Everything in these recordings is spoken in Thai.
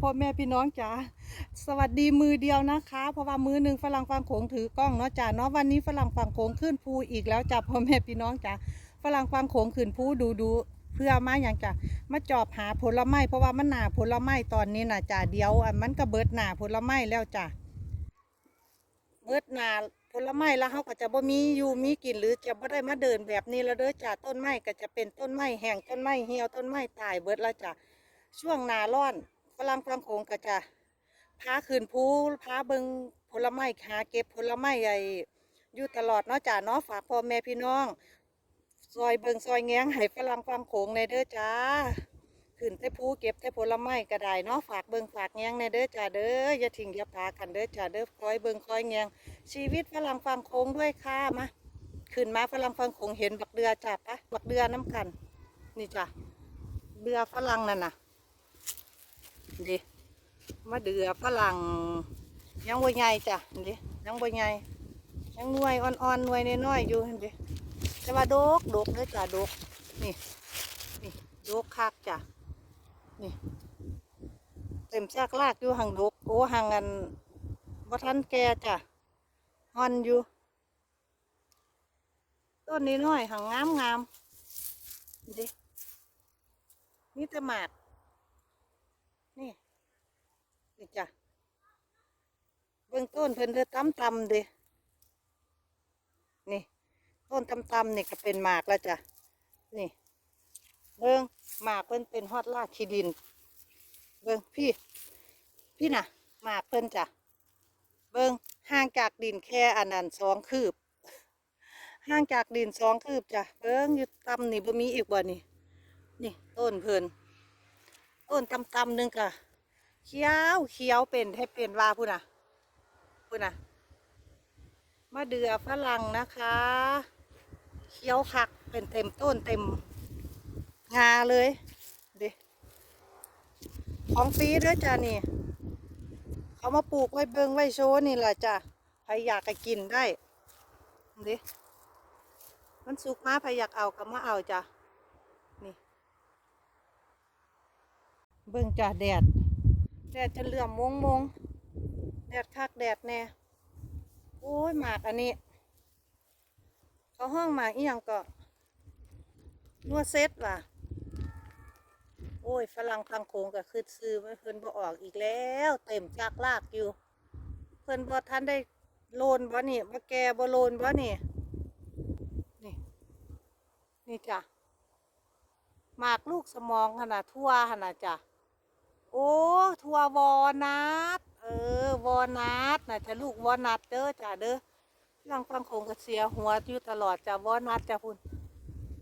พ่อแม่พี่น้องจ๋าสวัสดีมือเดียวนะคะ เพราะว่ามือหนึ่งฝรั่งฟังโขงถือกล้องเนาะจ๋าเนาะวันนี้ฝรั่งฟังโขงขึ้นภูอีกแล้วจ้ะพ่อแม่พี่น้องจ๋าฝรั่งฟังโขงขึ้นภูดูดูเพื่อมาอย่างจ้ะมาจอบหาผลไม้เพราะว่ามันหนาผลไม้ตอนนี้น่ะจ้ะเดียวมันก็เบิดหนาผลไม้แล้วจ้ะเบิดหนาผลไม้แล้วเขาก็จะบ่มีอยู่มีกินหรือจะบ่ได้มาเดินแบบนี้แล้วเด้อจ้ะต้นไม้ก็จะเป็นต้นไม้แห้งต้นไม้เหี่ยวต้นไม้ตายเบิดแล้วจ้ะช่วงหนาร้อน ฝรั่งฟังโขงก็จะพาขืนภูพาเบิงผลไม้หาเก็บผลไม้ใหญ่อยู่ตลอดเนาะจ้าเนาะฝากพ่อแม่พี่น้อง ซอยเบิงซอยแง้งให้ฝรั่งฟังโขงในเด้อจ้าขึ้นแต่ภูเก็บแต่ผลไม้ก็ได้เนาะฝากเบิงฝากแง้งในเด้อจ้าเด้ออย่าทิ้งอย่าพากันเด้อจ้าเด้อคอยเบิงคอยแง้งชีวิตฝรั่งฟังโขงด้วยค่ะมาขึ้นมาฝรั่งฟังโขงเห็นบักเดือจ้าปะบักเดือน้ำกัน นี่จ้าเดือฝรั่งนั่นน่ะ ดิมาเดือฝรั่งยังบ่ใหญ่จ้ะดิยังบ่ใหญ่ยังหน่วยอ่อนๆหน่วยน้อยๆอยู่ดิแต่ว่าดกดกเด้อจ้ะดกนี่นี่ดกคักจ้ะนี่ เต็มซากลากอยู่ห่างดกโอ้ห่างกันบ่ทันแก่จ้ะอ่อนอยู่ต้นนี้น้อยห่างงามงามดินี่แต่หมาก นี่นี่ จ้ะเบื้องต้นเพิ่นเด้อตำตำๆเด้นี่ ต้นตำตำๆนี่ก็เป็นหมากแล้วจ้ะนี่เบิ้องหมากเพิ่นเป็นฮอดลาดชีดิน เบิ้องพี่ พี่น่ะ หมากเพิ่นจ้ะเบิ้องห่างจากดินแค่อันนั้นสองคืบห่างจากดินสองคืบจ้ะเบิ้งอยู่ตำนี่บ่มีอีกบ่นี่ นี่ต้นเพิ่นต้นตำตำหนึ่งค่ะ เขียวเขียวเป็นให้เป็นว่าพูดนะพูดนะมะเดือฝรั่งนะคะ เขียวคักเป็นเต็มต้นเต็มงาเลยเดิของฟรีด้วยจ้านี่ เขามาปลูกไว้เบิงไว้โชว์นี่แหละจ้ะใครอยากก็กินได้เดิมันสุกมาใครอยากเอาก็มาเอาจ้ะนี่ เบิงจ้าแดด แดดจะเหลื่อมมงมงแดดคักแดดแน่โอ้ยหมากอันนี้ เขาห้องหมากอีหยังก็นัวเซตว่ะ โอ้ยฝรั่งทางโค้งก็คือซื้อไม่เพิ่นบ่ออกอีกแล้ว เต็มจากลากอยู่ เพิ่นบ่ทันได้โลนบ่นี่บ่แกบ่โลนบ่นี่นี่ นี่จ้ะหมากลูกสมองขนาดทั่วขนาดจ้ะ โอ้ทัววอนัทเออ วอนัทนะจะลูกวอนัทเด้อจ้ะเด้อลังฟังคงก็เสียหัวอยู่ตลอดจ้ะวอนัทจ้ะพุ่น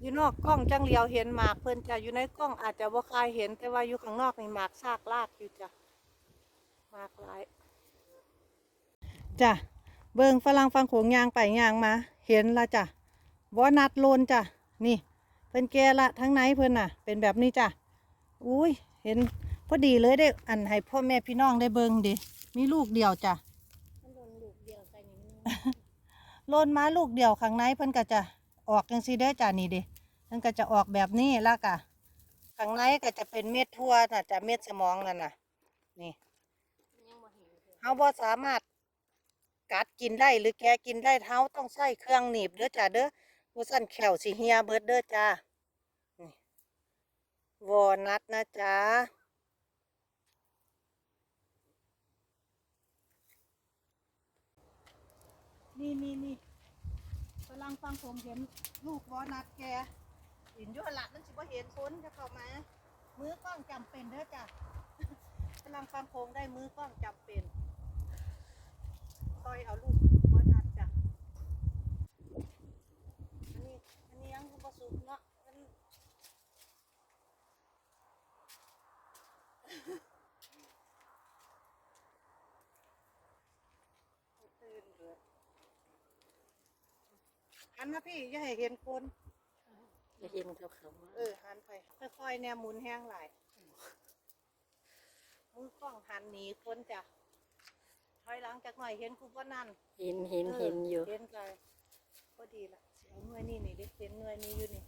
อยู่นอกกล้องจังเลียวเห็นหมากเพิ่นจ้ะอยู่ในกล้องอาจจะบ่คายเห็นแต่ว่าอยู่ข้างนอกนี่หมากซากลากอยู่จ้ะหมากหลายจ้ะเบิ่งฝรั่งฟังโขงยางไปยางมา เห็นละจ้ะวอนัทโลนจ้ะนี่เพิ่นแก่ละทั้งไหนเพิ่นน่ะ เป็นแบบนี้จ้ะอุ้ยเห็น พอดีเลยได้อันให้พ่อแม่พี่น้องได้เบิ่งดิมีลูกเดียวจ้ะมันโดนลูกเดียวใส่นี่มันโลนมาลูกเดียวข้างในเพิ่นก็จะออกจังซี่เด้อจ้ะนี่ดิเพิ่นก็จะออกแบบนี้แล้วก็ข้างในก็จะเป็นเม็ดทั่วน่ะจะเม็ดสมองนั่นน่ะ นี่ยังบ่เห็นเลยเฮาบ่สามารถกัดกินได้หรือแกะกินได้เฮาต้องใช้เครื่องหนีบเด้อจ้ะเด้อบ่ซั่นแขวสิเหียเบิดเด้อจ้านี่วอนัทนะจ๊ะ นี่นี่นี่กำลังฟังผมเห็นลูกวอนัทแกเห็นอยุ่หนหลักมันสิบ่เห็นคนจะเข้ามา มือกล้องจำเป็นเด้อจ้ะกำลังฟังโคงได้มือกล้องจำเป็นคอยเอาลูกวอนัทจ้ะอันนี้อันนี้ยังบ่สุกเนาะมัน ตื่นเลย หันมาพี่อย่าให้เห็นคน จะเห็นเขาเขาว่าเออหันไปค่อยๆแนวหมุนแห้งหลายมือกล้องหันหนีคนจ้ะถอยหลังจากหน่อยเห็นกูว่านั่นเห็นเห็นเห็นอยู่เห็นไกลก็ดีละเสียหน่วยนี่นี่เด็กเห็นหน่วยนี้อยู่นี่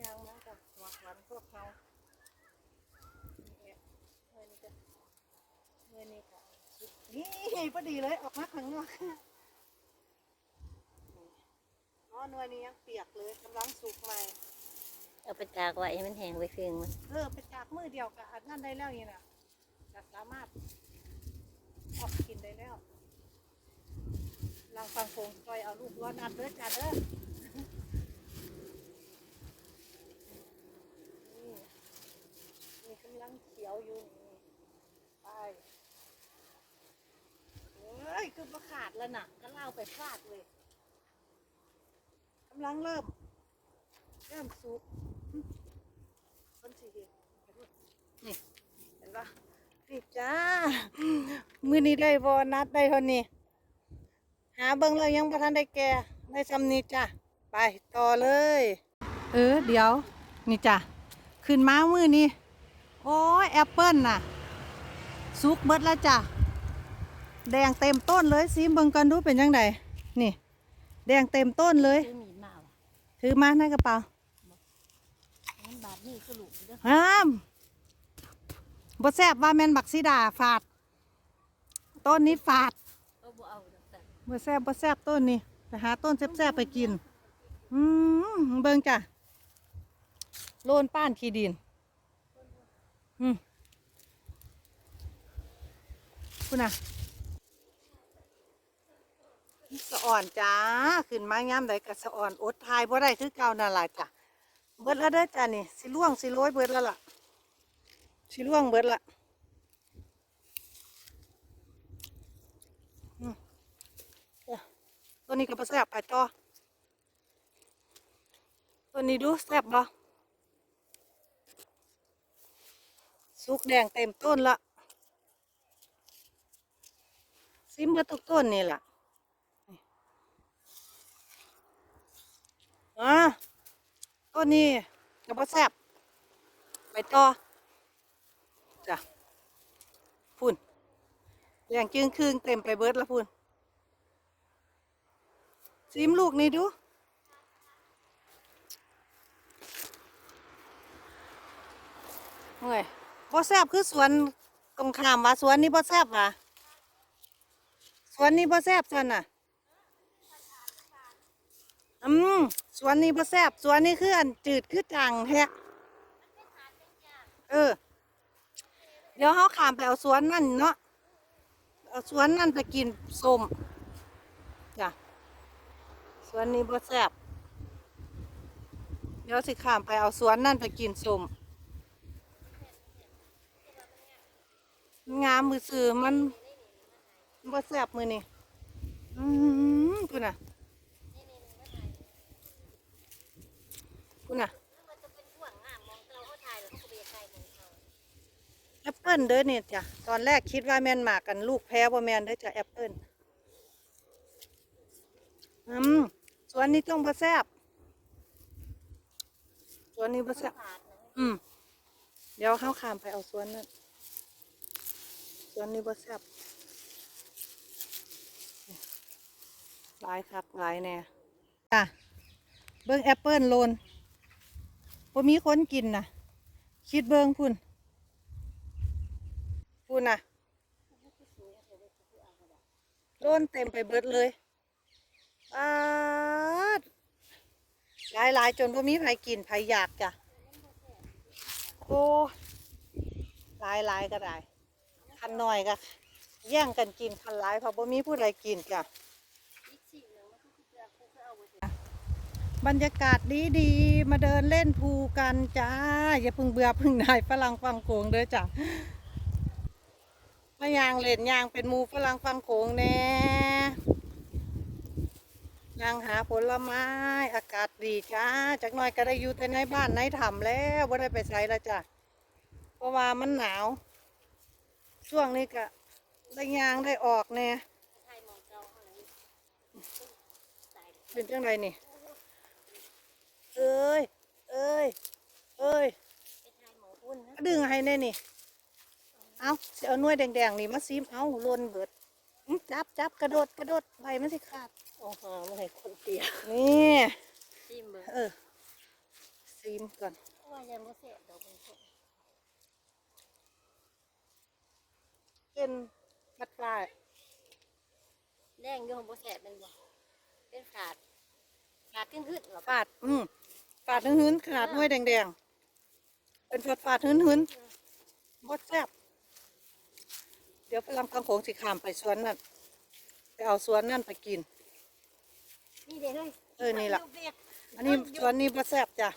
ยางมาจ้ะหวักหวันพวกเขานี่แหละมื่อนี้ก็นี่พอดีเลยออกมาข้างนอก อ๋อหน่วยนี้ยังเปียกเลยกำลังสุกใหม่ เอาไปตากไว้ให้มันแห้งไว้คืนมันเออไปจากมือเดียวกับอันนั่นได้แล้วนี่นะจะสามารถออกกินได้แล้วลังฟังโคงจอยเอาลูกร้อนอัดเด้อจ้าเด้อนี่นี่กำลังเขียวอยู่นี่ไปเฮ้ยคือประขาดแล้วน่ะก็เล่าไปพลาดเลยกำลังเริ่มเริ่มสุกคนสีเห็นนี่เห็นปะนี่จ้ามือนี้ได้บอนัดได้เท่านี้หาเบิ้งแล้วยังประทันได้แก่ได้ซำนี้จ้ะไปต่อเลย เออเดี๋ยว นี่จ้ะขึ้นมามือนี้โอ้ยแอปเปิ้ลน่ะสุกเบิดแล้วจ้ะแดงเต็มต้นเลยซิมเบิ่งกันดูเป็นยังไงนี่ แดงเต็มต้นเลยซื้อมีดมาว่ะ ถือมาในกระเป๋ามันบาดนี่ก็หลุดเด้อห้ามบ่แซบว่าแม่นบักซิดาฝาด ต้นนี้ฝาดบ่เอาดแต่บ่แซบบ่แซบต้นนี้ไปหาต้นแซบๆไปกิน อืมเบิ่งจ้ะโลนป้านขี้ดิน อืมคุณน่ะ สะอ่อนจ้าขึ้นมายามใดก็สะอ่อนอดทายบ่ได้คือเก่านั่นล่ะจ้ะเบิดแล้วเด้อจ้ะนี่สิล่วงสิโรยเบิดแล้วล่ะสิล่วงเบิดละอืมเอ้อตัวนี้ก็บ่แซ่บไปต่อตัวนี้ดูแซ่บบ่สุกแดงเต็มต้นละซิมเบิดทุกต้นนี่ล่ะ อ่าต้นนี้ก็บ่แซบไปต่อจ้ะพุ่นแดงจึงครึ่งเต็มไปเบิดละพุ่นซิมลูกนี่ดูเฮ้ยบ่แซบคือสวนตรงข้ามว่าสวนนี้บ่แซบว่ะสวนนี้บ่แซบซั่นน่ะ อืมสวนนี้บ่แซบสวนนี้คืออันจืดคือจังแท้เออ เดี๋ยวเฮาขามไปเอาสวนนั่นเนาะเอาสวนนั่นไปกินส้มจ้ะสวนนี้บ่แซบเดี๋ยวสิขามไปเอาสวนนั่นไปกินส้มงามมือซื้อมันบ่แซบมือนี่อืมคุณน่ะ คุณน่ะ มันจะเป็นห่วงงามมองเราเขาถ่ายแล้วเขาก็ไปใกล้มองเขาแอปเปิลเด้อเนี่ยจ้ะตอนแรกคิดว่าแม่นหมากกันลูกแพ้ว่าแม่นเด้อจ้ะแอปเปิลอืมสวนนี้ต้องบ่แซ่บสวนนี้บ่แซ่บผาดนะอืมเดี๋ยวเข้าขามไปเอาสวนนั่นสวนนี้บ่แซ่บหลายครับหลายแน่จ้ะเบิ่งแอปเปิลโลน บ่มีคนกินนะคิดเบิ่งพุ่นพูดนะโดนเต็มไปเบิดเลยปาดหลายหลายๆจนพ่มีไผกินไผอยากจ้ะ โอ้หลายหลายๆก็ได้คันหน่อยก็แย่งกันกินคันหลายเพราะบ่มีผู้ใดกินจ้ะ อีกสิ่งหนึ่งมันก็คือเพื่อเพื่อเอาไว้ บรรยากาศดีดีๆมาเดินเล่นภูกันจ้า อย่าเพึ่งเบื่อเพึ่งนายฝรั่งฟังโขงเด้อจ้ะมายางเล่นยางเป็นหมูฝรั่งฟังโขงแน่ยางหาผลไม้อากาศดีจ้าจากหน่อยก็ได้อยู่แต่ในบ้านในถ้ำแล้วไ่ได้ไปใส่แล้วจ้ะเพราะว่ามันหนาว ช่วงนี้ก็ได้ยางได้ออกแน่ถ่ายมองเราเขาเลยตายเป็นจังไรนี่ เอ้ย เอ้ย เอ้ยไปถ่ายหมอหุ้นนะดึงให้แน่นี่ เอาสิเอาหน่วยแดงๆนี่มาซีมเอาลนเบิดอื้อจับจับกระโดดกระโดดใบมันสิขาดโอ้โหมันให้คนเตียนี่จิ้มเบอร์เออซีมก่อนว่ายังบ่เสร็จดอกเป็นพวกกินมัดปลายแดงอยู่ของบ่แสบเป็นบ่เป็นฝาดฝาดขึ้นขึ้นหรอฝาด อืม ฝาดหื้นๆขนาดหน่วยแดงๆ เป็นฝาดฝาดๆหื้นๆบดแซ่บเดี๋ยวพลังฟังโขงสิขามไปสวนนั่นไปเอาสวนนั่นไปกิน นี่เด้เฮ้ยเออนี่ล่ะลูกเด็กอันนี้สวนนี้บดแซ่บจ้ะ